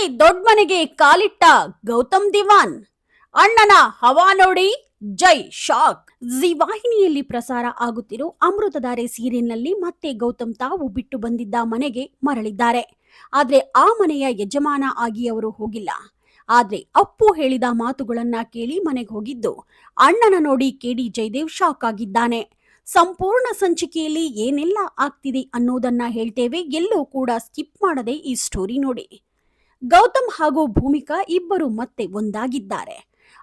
ಮತ್ತೆ ದೊಡ್ಡ ಮನೆಗೆ ಕಾಲಿಟ್ಟ ಗೌತಮ್ ದಿವಾನ್. ಅಣ್ಣನ ಹವಾ ನೋಡಿ, ಜೈ ಶಾಕ್. ಜಿ ವಾಹಿನಿಯಲ್ಲಿ ಪ್ರಸಾರ ಆಗುತ್ತಿರೋ ಅಮೃತಧಾರೆ ಸೀರಿಯಲ್ನಲ್ಲಿ ಮತ್ತೆ ಗೌತಮ್ ತಾವು ಬಿಟ್ಟು ಬಂದಿದ್ದ ಮನೆಗೆ ಮರಳಿದ್ದಾರೆ. ಆದ್ರೆ ಆ ಮನೆಯ ಯಜಮಾನ ಆಗಿ ಅವರು ಹೋಗಿಲ್ಲ. ಆದ್ರೆ ಅಪ್ಪು ಹೇಳಿದ ಮಾತುಗಳನ್ನ ಕೇಳಿ ಮನೆಗೆ ಹೋಗಿದ್ದು, ಅಣ್ಣನ ನೋಡಿ ಕೆಡಿ ಜಯದೇವ್ ಶಾಕ್ ಆಗಿದ್ದಾನೆ. ಸಂಪೂರ್ಣ ಸಂಚಿಕೆಯಲ್ಲಿ ಏನೆಲ್ಲ ಆಗ್ತಿದೆ ಅನ್ನೋದನ್ನ ಹೇಳ್ತೇವೆ. ಎಲ್ಲೂ ಕೂಡ ಸ್ಕಿಪ್ ಮಾಡದೆ ಈ ಸ್ಟೋರಿ ನೋಡಿ. ಗೌತಮ್ ಹಾಗೂ ಭೂಮಿಕಾ ಇಬ್ಬರು ಮತ್ತೆ ಒಂದಾಗಿದ್ದಾರೆ.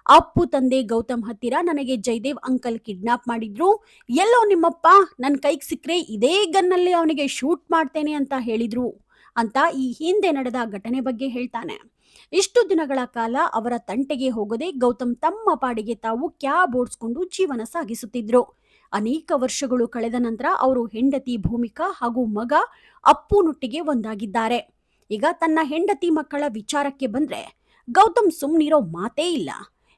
ಅಪ್ಪು ತಂದೆ ಗೌತಮ್ ಹತ್ತಿರ ನನಗೆ ಜಯದೇವ್ ಅಂಕಲ್ ಕಿಡ್ನಾಪ್ ಮಾಡಿದ್ರು. ಎಲ್ಲೋ ನಿಮ್ಮಪ್ಪ ನನ್ನ ಕೈಗೆ ಸಿಕ್ಕರೆ ಇದೇ ಗನ್ನಲ್ಲಿ ಅವನಿಗೆ ಶೂಟ್ ಮಾಡ್ತೇನೆ ಅಂತ ಹೇಳಿದ್ರು ಅಂತ ಈ ಹಿಂದೆ ನಡೆದ ಘಟನೆ ಬಗ್ಗೆ ಹೇಳ್ತಾನೆ. ಇಷ್ಟು ದಿನಗಳ ಕಾಲ ಅವರ ತಂಟೆಗೆ ಹೋಗದೆ ಗೌತಮ್ ತಮ್ಮ ಪಾಡಿಗೆ ತಾವು ಕ್ಯಾಬ್ ಓಡಿಸ್ಕೊಂಡು ಜೀವನ ಸಾಗಿಸುತ್ತಿದ್ರು. ಅನೇಕ ವರ್ಷಗಳು ಕಳೆದ ನಂತರ ಅವರು ಹೆಂಡತಿ ಭೂಮಿಕಾ ಹಾಗೂ ಮಗ ಅಪ್ಪುನೊಟ್ಟಿಗೆ ಒಂದಾಗಿದ್ದಾರೆ. ಈಗ ತನ್ನ ಹೆಂಡತಿ ಮಕ್ಕಳ ವಿಚಾರಕ್ಕೆ ಬಂದ್ರೆ ಗೌತಮ್ ಸುಮ್ನಿರೋ ಮಾತೇ ಇಲ್ಲ.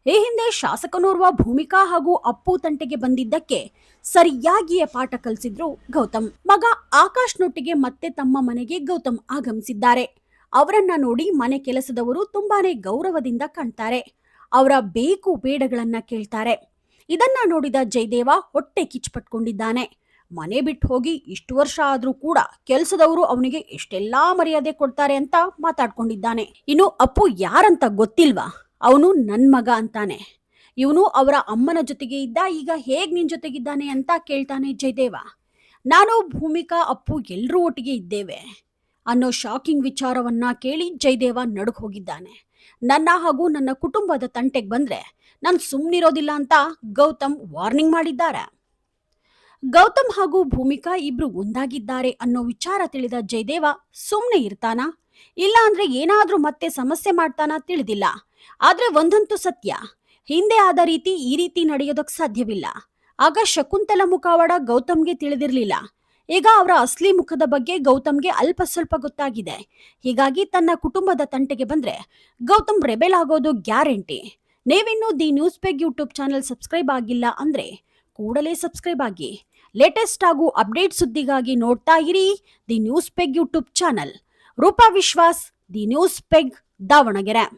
ಈ ಹಿಂದೆ ಶಾಸಕನೋರ್ವ ಭೂಮಿಕಾ ಹಾಗೂ ಅಪ್ಪು ತಂಟೆಗೆ ಬಂದಿದ್ದಕ್ಕೆ ಸರಿಯಾಗಿಯೇ ಪಾಠ ಕಲಿಸಿದ್ರು ಗೌತಮ್. ಮಗ ಆಕಾಶ್ನೊಟ್ಟಿಗೆ ಮತ್ತೆ ತಮ್ಮ ಮನೆಗೆ ಗೌತಮ್ ಆಗಮಿಸಿದ್ದಾರೆ. ಅವರನ್ನ ನೋಡಿ ಮನೆ ಕೆಲಸದವರು ತುಂಬಾನೇ ಗೌರವದಿಂದ ಕಾಣ್ತಾರೆ. ಅವರ ಬೇಕು ಬೇಡಗಳನ್ನ ಕೇಳ್ತಾರೆ. ಇದನ್ನ ನೋಡಿದ ಜಯದೇವ ಹೊಟ್ಟೆ ಕಿಚ್ಚುಪಟ್ಕೊಂಡಿದ್ದಾನೆ. ಮನೆ ಬಿಟ್ಟು ಹೋಗಿ ಇಷ್ಟು ವರ್ಷ ಆದರೂ ಕೂಡ ಕೆಲಸದವರು ಅವನಿಗೆ ಎಷ್ಟೆಲ್ಲಾ ಮರ್ಯಾದೆ ಕೊಡ್ತಾರೆ ಅಂತ ಮಾತಾಡ್ಕೊಂಡಿದ್ದಾನೆ. ಇನ್ನು ಅಪ್ಪು ಯಾರಂತ ಗೊತ್ತಿಲ್ವಾ? ಅವನು ನನ್ನ ಮಗ ಅಂತಾನೆ. ಇವನು ಅವರ ಅಮ್ಮನ ಜೊತೆಗೆ ಇದ್ದ, ಈಗ ಹೇಗೆ ನಿನ್ನ ಜೊತೆಗಿದ್ದಾನೆ ಅಂತ ಕೇಳ್ತಾನೆ ಜಯದೇವ. ನಾನು ಭೂಮಿಕಾ, ಅಪ್ಪು ಎಲ್ಲರೂ ಒಟ್ಟಿಗೆ ಇದ್ದೇವೆ ಅನ್ನೋ ಶಾಕಿಂಗ್ ವಿಚಾರವನ್ನ ಕೇಳಿ ಜಯದೇವ ನಡುಗ್ ಹೋಗಿದ್ದಾನೆ. ನನ್ನ ಹಾಗೂ ನನ್ನ ಕುಟುಂಬದ ತಂಟೆಗೆ ಬಂದ್ರೆ ನಾನು ಸುಮ್ಮನಿರೋದಿಲ್ಲ ಅಂತ ಗೌತಮ್ ವಾರ್ನಿಂಗ್ ಮಾಡಿದ್ದಾರೆ. ಗೌತಮ್ ಹಾಗೂ ಭೂಮಿಕಾ ಇಬ್ರು ಒಂದಾಗಿದ್ದಾರೆ ಅನ್ನೋ ವಿಚಾರ ತಿಳಿದ ಜಯದೇವ ಸುಮ್ಮನೆ ಇರ್ತಾನಾ? ಇಲ್ಲ ಅಂದ್ರೆ ಏನಾದ್ರೂ ಮತ್ತೆ ಸಮಸ್ಯೆ ಮಾಡ್ತಾನಾ ತಿಳಿದಿಲ್ಲ. ಆದ್ರೆ ಒಂದಂತೂ ಸತ್ಯ, ಹಿಂದೆ ಆದ ರೀತಿ ಈ ರೀತಿ ನಡೆಯೋದಕ್ಕೆ ಸಾಧ್ಯವಿಲ್ಲ. ಆಗ ಶಕುಂತಲ ಮುಖವಾಡ ಗೌತಮ್ಗೆ ತಿಳಿದಿರಲಿಲ್ಲ. ಈಗ ಅವರ ಅಸ್ಲಿ ಮುಖದ ಬಗ್ಗೆ ಗೌತಮ್ಗೆ ಅಲ್ಪ ಸ್ವಲ್ಪ ಗೊತ್ತಾಗಿದೆ. ಹೀಗಾಗಿ ತನ್ನ ಕುಟುಂಬದ ತಂಟೆಗೆ ಬಂದ್ರೆ ಗೌತಮ್ ರೆಬೆಲ್ ಆಗೋದು ಗ್ಯಾರಂಟಿ. ನೀವಿನ್ನೂ the news peg YouTube channel subscribe ಆಗಿಲ್ಲ ಅಂದ್ರೆ ಕೂಡಲೇ ಸಬ್ಸ್ಕ್ರೈಬ್ ಆಗಿ ಲೇಟೆಸ್ಟ್ ಹಾಗೂ ಅಪ್ಡೇಟ್ ಸುದ್ದಿಗಾಗಿ ನೋಡ್ತಾ ಇರಿ. The news peg YouTube channel Roopa Vishwas the news peg Davanagere.